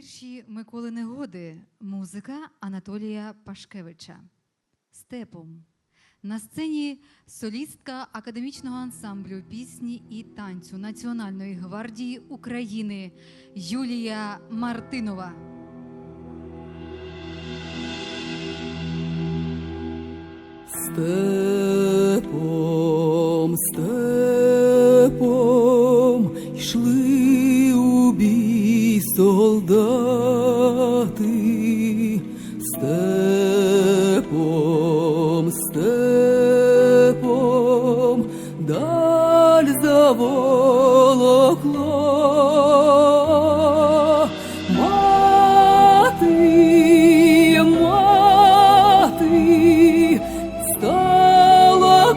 Вірші Миколи Негоди, музика Анатолія Пашкевича. Степом. На сцені солістка академічного ансамблю пісні і танцю Національної гвардії України Юлія Мартинова. Степ.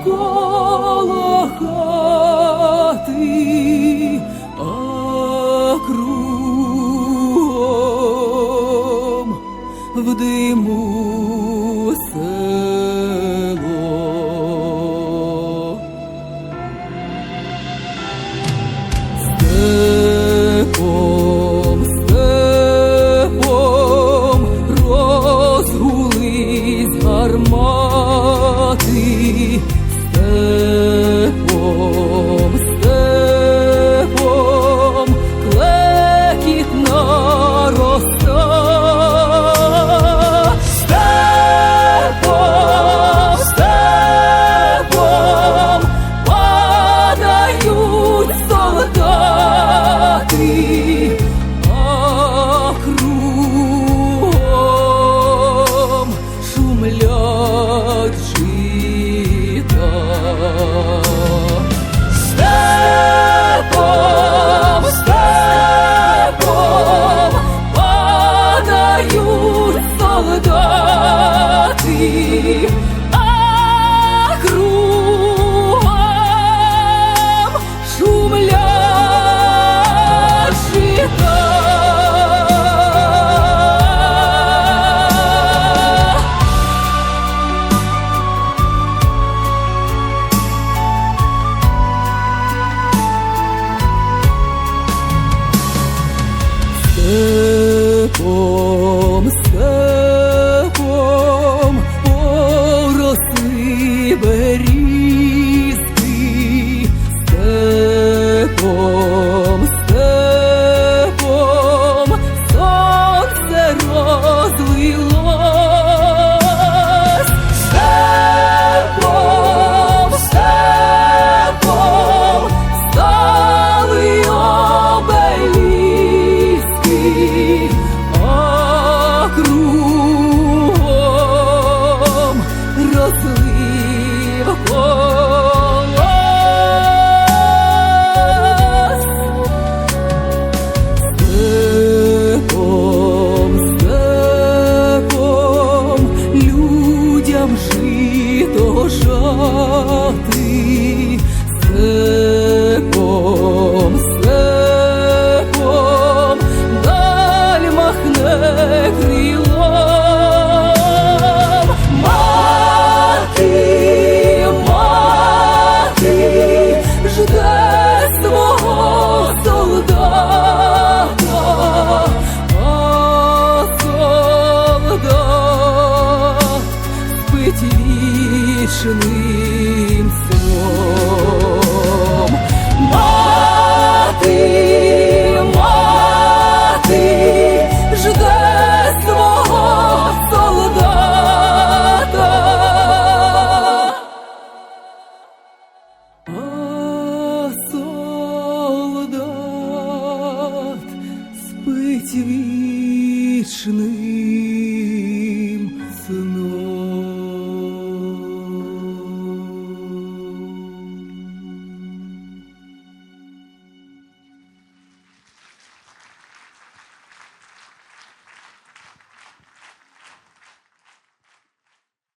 коло Estamos juntos.